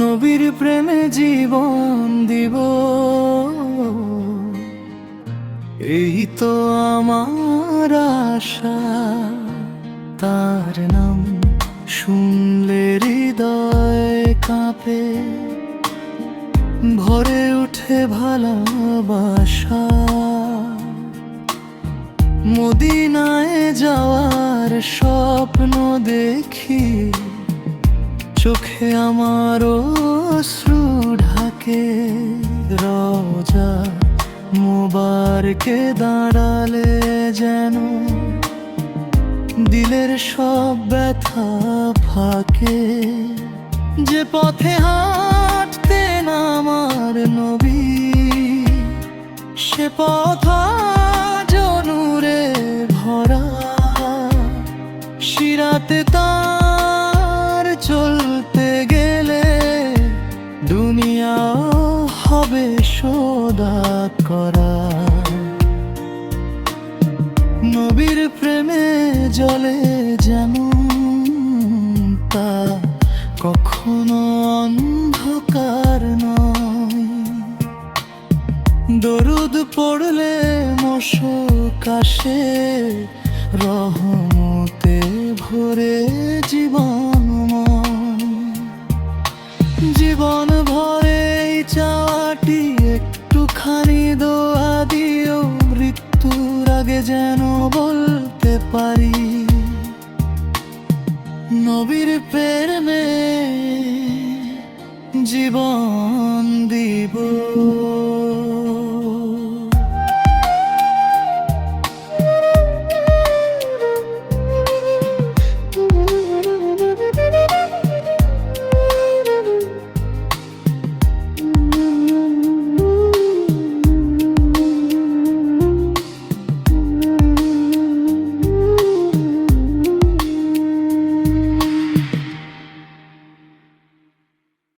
নবীর প্রেমে জীবন দিব। এই তো আমার আশা তার নাম শুনলে হৃদয় কাঁপে। ভরে উঠে ভালোবাসা। মদিনায় যাওয়ার স্বপ্ন দেখি, চোখে আমার অশ্রু ঢাকে। রোজা মোবারকে দাঁড়ালে যেন দিলের সব ব্যথা ফাঁকে। যে পথে আমার নবী, সে পথ আজ নূরে ভরা। শিরাতে তার চলতে গেলে দুনিয়াও হবে সোদা করা। নবীর প্রেমে জলে যেমন তা, কখনো অন্ধকার নয়। দরুদ পড়লে মশক আসে রহমতে ভরে জীবন জীবন ভরে চাওয়াটি একটুখানি দোয়া দিও, মৃত্যুর আগে যেন বলতে পারি। নবীর প্রেমে জীবন